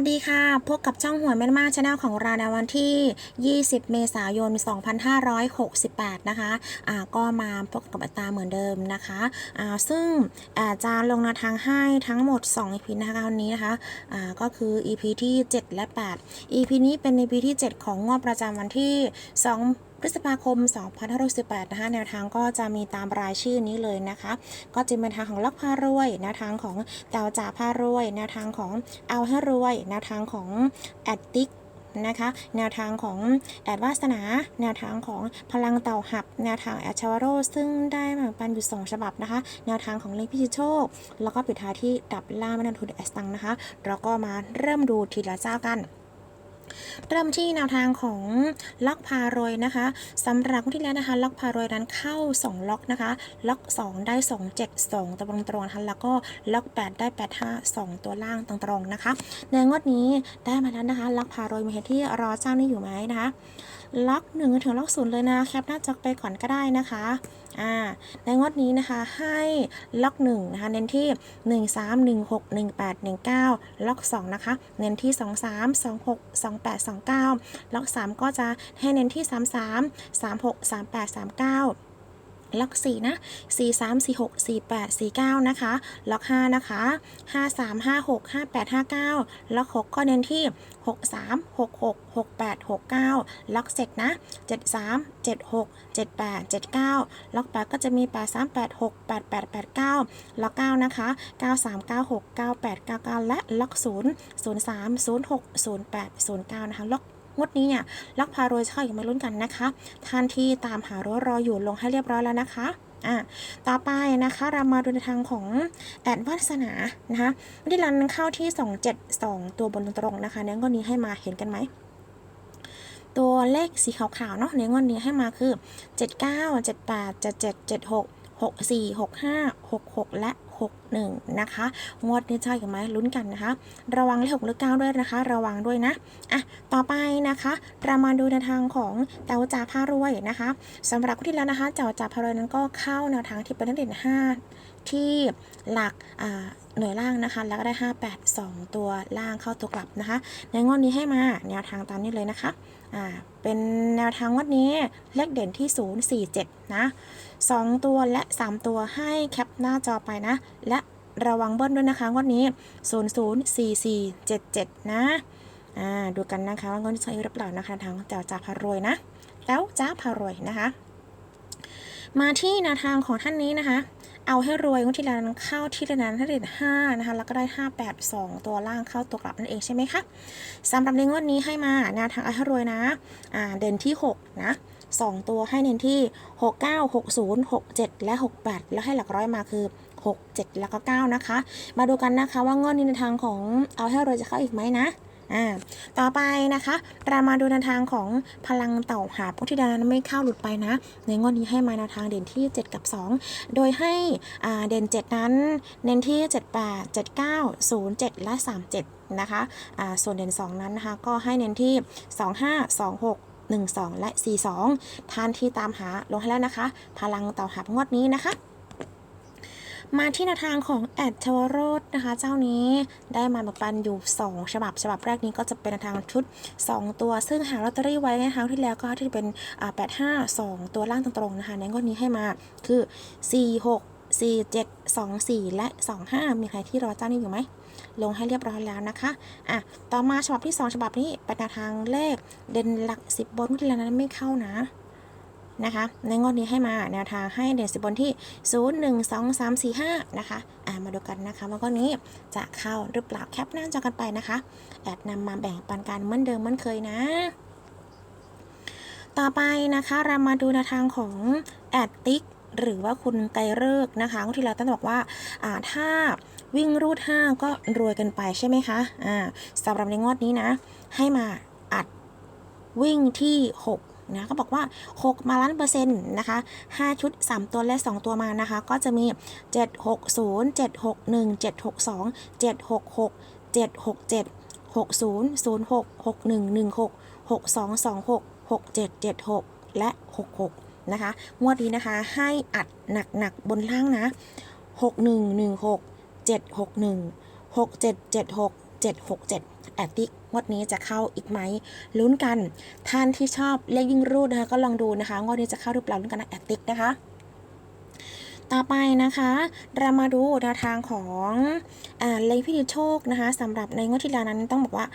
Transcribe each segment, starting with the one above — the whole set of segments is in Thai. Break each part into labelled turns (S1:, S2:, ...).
S1: วัสดีค่ะ พบกับช่องหวยแม่นมากชาแนลของเราในวันที่ 20 เมษายน 2568 นะคะอ่าก็มาพบกับอัตราเหมือนเดิมนะคะอ่าซึ่งอาจะลงนาทางให้ทั้งหมด 2 EP นะคะวันนี้นะคะอ่าก็คือ EP ที่ 7 และ 8 EP นี้เป็น EP ที่ 7 ของงวดประจำวันที่ 2 พฤษภาคม 2568นะคะแนวทางก็จะมีตามรายชื่อนี้เลยนะคะ ก็จะเป็นทางของล็อกพารวยแนวทางของเตาจ่าพารวยแนวทางของเอาให้รวยแนวทางของแอดติกนะคะแนวทางของแอดวาสนา แนวทางของพลังเต่าหับ แนวทางแอดชาวโร ซึ่งได้มาปันอยู่สองฉบับนะคะ แนวทางของเลขพิชิตโชค แล้วก็ปิดท้ายที่ดับล่าม่นันทุนแอสตังนะคะ เราก็มาเริ่มดูทีละเจ้ากัน เริ่มที่แนวทางของล็อกพารวยนะคะสำหรับที่แล้วนะคะ ล็อกพารวยนั้นเข้า 2 ล็อกนะคะ ล็อก 2 ได้ 2 7 2ตัวตรงๆนะคะแล้วก็ล็อก 8 ได้ 8 5 2 ตัวล่างตรงๆนะคะ ในงวดนี้ได้มาแล้วนะคะ ล็อกพารวยมีเหตุที่รอเจ้านี่อยู่ไหมนะคะล็อก1ถึงล็อก0เลยนะแคปหน้าจอไปก่อนก็ได้นะคะอ่าในงวดนี้นะคะให้ล็อก1นะคะเน้นที่ 1 3 1 6 1 8 1 9 ล็อก 2 นะคะ เน้นที่ 2 3 2 6 2 8 2 9 ล็อก 3 ก็จะให้เน้นที่ 3 3 3 6 3 8 3 9 ล็อก 4 นะ 4 3 4 6 4 8 4 9 นะคะ ล็อก 5 นะคะ 5 3 5 6 5 8 5 9 ล็อก 6 ก็เน้นที่ 6 3 6 6 6 8 6 9 ล็อก 7 นะ 7 3 7 6 7 8 7 9 ล็อก 8 ก็จะมี 8 3 8 6 8 8 8 9 ล็อก 9 นะคะ 9 3 9 6 9 8 9 9 และล็อก 0 0 3 0 6 0 8 0 9 นะคะ ล็อก งวดนี้เนี่ยลักพารวยเข้าอีกมาลุ้นกันนะคะท่านที่ตามหารถรออยู่ลงให้เรียบร้อยแล้วนะคะอะต่อไปนะคะเรามาดูในทางของแอดวาสนานะคะวันที่รันเข้าที่ 272 ตัวบนตรงๆนะคะในงวดนี้ให้มาเห็นกันไหมตัวเลขสีขาวๆเนาะในงวดนี้ให้มาคือ 79 78 77 76 64 65 66 และ 61 นะคะ งวดนี้ใช่กันไหมลุ้นกันนะคะ ระวังเลข6เลข9ด้วยนะคะ ระวังด้วยนะอะต่อไปนะคะเรามาดูในทางของเต๋าจ่าพารวยนะคะสำหรับคนที่แล้วนะคะเจ้าจ่าพารวยนั้นก็เข้าแนวทางที่เป็นนักเด่น5ที่หลักอ่าหน่วยล่างนะคะ แล้วก็ได้ 5 8 2 ตัวล่างเข้าตัวกลับนะคะ ในงวดนี้ให้มาแนวทางตามนี้เลยนะคะ อ่าเป็นแนวทางวันนี้เลขเด่นที่ 0 4 7 นะ 2 ตัวและ 3 ตัวให้แคปหน้าจอไปนะ และระวังเบิ้ลด้วยนะคะงวันนี้ 0 0 4 4 7 7 นะอ่าดูกันนะคะว่าเงินใช้หรือเปล่านะคะทางเจ้าจ่าพารวยนะเจ้าจ้าพารวยนะคะ มาที่แนวทางของท่านนี้นะคะ เอาให้รวยงวดที่แล้วนั้นเข้าที่ระดับท่าเด่น5นะคะ แล้วก็ได้5 8 2ตัวล่างเข้าตัวกลับนั่นเองใช่ไหมคะสำหรับในงวดนี้ให้มาแนวทางเอาให้รวยนะอ่าเด่นที่6นะ2ตัวให้เน้นที่6 9 6 0 6 7และ68แล้วให้หลักร้อยมาคือ 6 7 แล้วก็ 9 นะคะ มาดูกันนะคะว่างวดนี้ในทางของเอาให้รวยจะเข้าอีกไหมนะ อ่าต่อไปนะคะ เรามาดูแนวทางของพลังเต่าหาพุทธิดานั้นไม่เข้าหลุดไปนะ ในงวดนี้ให้มาแนวทางเด่นที่ 7 กับ 2 โดยให้อ่าเด่น 7 นั้น เน้นที่ 78 79 07 และ 37 นะคะอ่าส่วนเด่น 2 นั้นนะคะ ก็ให้เน้นที่ 25 26 12 และ 42 ท่านที่ตามหาลงให้แล้วนะคะ พลังเต่าหับงวดนี้นะคะ มาที่แนวทางของแอดชวโรดนะคะ เจ้านี้ได้มาแบบปันอยู่ 2 ฉบับ ฉบับแรกนี้ก็จะเป็นแนวทางชุด 2 ตัว ซึ่งหาลอตเตอรี่ไว้ในครั้งที่แล้วก็ที่เป็นอ่า85 2ตัวล่างตรงๆนะคะในงวดนี้ให้มาคือ4 6 4 7 2 4และ25มีใครที่รอเจ้านี้อยู่ไหมลงให้เรียบร้อยแล้วนะคะ อะ ต่อมาฉบับที่ 2 ฉบับนี้เป็นแนวทางเลขเด่นหลัก 10 บนที่แล้วนั้นไม่เข้านะ นะคะในงวดนี้ให้มาแนวทางให้เด่นสิบบนที่ 0 1 2 3 4 5 นะคะอ่ามาดูกันนะคะว่างวดนี้จะเข้าหรือเปล่าแคปหน้าจอกันไปนะคะ แอดนำมาแบ่งปันกันเหมือนเดิมเหมือนเคยนะ ต่อไปนะคะเรามาดูแนวทางของแอดติ๊กหรือว่าคุณไกรเลิกนะคะที่เราต้องบอกว่าอ่าถ้าวิ่งรูด5ก็รวยกันไปใช่ไหมคะอ่าสำหรับในงวดนี้นะ ให้มาอัดวิ่งที่ 6 นะก็บอกว่า 6 มาล้านเปอร์เซ็นต์นะคะ5ชุด 3 ตัวและ 2 ตัวมานะคะ ก็จะมี 760 761 762 766 767 60 06 61 16 6226 6776 และ 66 นะคะ งวดนี้นะคะ ให้อัดหนักๆบนล่างนะ 6116 761 6776 767 แอดติกงวดนี้จะเข้าอีกไหมลุ้นกัน ท่านที่ชอบเลขยิ่งรูดนะคะก็ลองดูนะคะงวดนี้จะเข้าหรือเปล่าลุ้นกันนะแอดติกนะคะต่อไปนะคะ เรามาดูแนวทางของอเลขพิธีโชคนะคะสำหรับในงวดที่แล้วนั้นต้องบอกว่า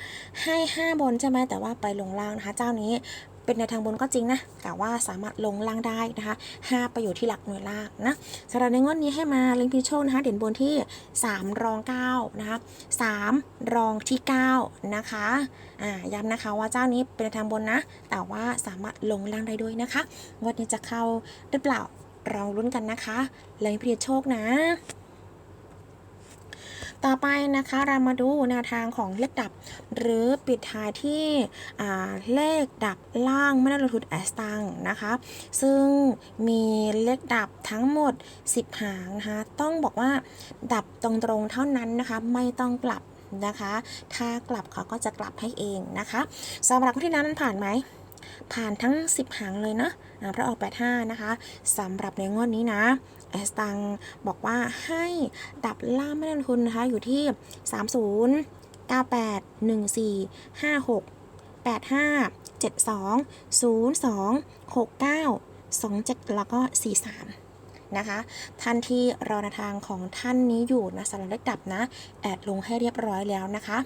S1: ให้ 5 บนใช่ไหมแต่ว่าไปลงล่างนะคะ เจ้านี้ เป็นในทางบนก็จริงนะแต่ว่าสามารถลงล่างได้นะคะ5ไปอยู่ที่หลักหน่วยล่างนะสำหรับในงวดนี้ให้มาเลขพิธีโชนะคะเด่นบนที่ 3 รอง 9 นะคะ 3 รองที่ 9 นะคะอ่าย้ำนะคะว่าเจ้านี้เป็นในทางบนนะ แต่ว่าสามารถลงล่างได้ด้วยนะคะงวดนี้จะเข้าหรือเปล่าลองลุ้นกันนะคะเลขพิธีโชคนะ ต่อไปนะคะเรามาดูแนวทางของเลขดับ หรือปิดท้ายที่เลขดับล่างไม่ได้ลงทุนแอสตังนะคะ ซึ่งมีเลขดับทั้งหมด 10 หางนะคะต้องบอกว่าดับตรงๆเท่านั้นนะคะ ไม่ต้องกลับนะคะ ถ้ากลับเขาก็จะกลับให้เองนะคะสำหรับคนที่นั้นผ่านไหมผ่านทั้ง 10 หางเลยนะอ่าเพราะออก85นะคะสำหรับในงวดนี้นะ แอสตังบอกว่าให้ดับล่าไม่ลงทุนนะคะ อยู่ที่ 30 98 14 56 85 72 02 69 27 แล้วก็ 43 นะคะ ท่านที่รอแนวทางของท่านนี้อยู่นะสำหรับเลขดับนะ แอดลงให้เรียบร้อยแล้วนะคะ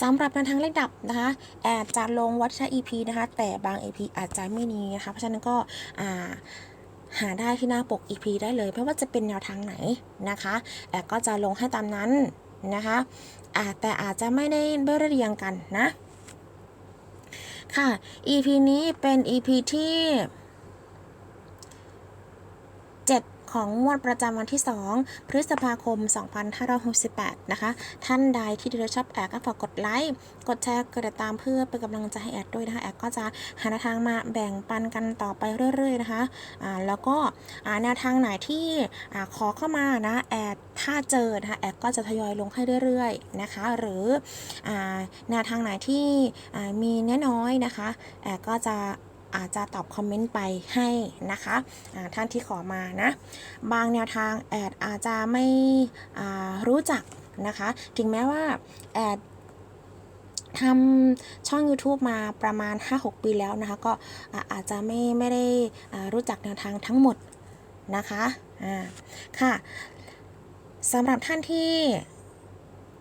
S1: สำหรับแนวทางเลขดับนะคะแอดจะลงวัดชา EP นะคะ แต่บาง EP อาจจะไม่มีนะคะ เพราะฉะนั้นก็อ่า หาได้ที่หน้าปก EP ได้เลย ไม่ว่าจะเป็นแนวทางไหนนะคะแอดก็จะลงให้ตามนั้นนะคะอาจแต่อาจจะไม่ได้ไม่ได้เรียงกันนะ ค่ะ EP นี้เป็น EP ที่ 7 ของงวดประจำวันที่ 2 พฤษภาคม 2568 นะคะ ท่านใดที่ดูแลชอบแอดก็ฝากกดไลค์กดแชร์กดติดตามเพื่อเป็นกำลังใจให้แอดด้วยนะคะแอดก็จะหาแนวทางมาแบ่งปันกันต่อไปเรื่อยๆนะคะอ่าแล้วก็อ่าแนวทางไหนที่อ่าขอเข้ามานะแอดถ้าเจอนะคะแอดก็จะทยอยลงให้เรื่อยๆนะคะ หรืออแนวทางไหนที่มีน้อยๆนะคะแอดก็จะ จจะตอบคอมเมนต์ไปให้นะคะท่านที่ขอมานะ บางแนวทางแอดอาจจะไม่รู้จักนะคะ ถึงแม้ว่าแอดทำช่อง YouTube มาประมาณ 5-6 ปีแล้วนะคะ ก็อาจจะไม่ไม่ได้รู้จักแนวทางทั้งหมดนะคะอ่าค่ะสำหรับท่านที่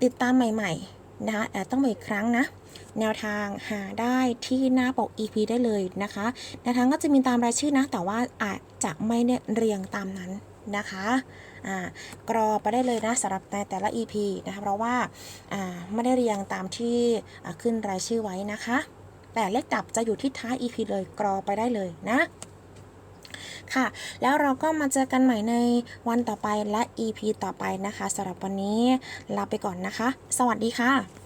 S1: ติดตามใหม่ ๆ นะคะแอดต้องบอกอีกครั้งนะ แนวทางหาได้ที่หน้าปก EP ได้เลยนะคะแนวทางก็จะมีตามรายชื่อนะ แต่ว่าอาจจะไม่ได้เรียงตามนั้นนะคะกรอไปได้เลยนะสำหรับในแต่ละ EP นะคะเพราะว่าไม่ได้เรียงตามที่ขึ้นรายชื่อไว้นะคะ แต่เลขดับจะอยู่ที่ท้าย EP เลยกรอไปได้เลยนะค่ะ แล้วเราก็มาเจอกันใหม่ในวันต่อไปและ EP ต่อไปนะคะสำหรับวันนี้ลาไปก่อนนะคะ สวัสดีค่ะ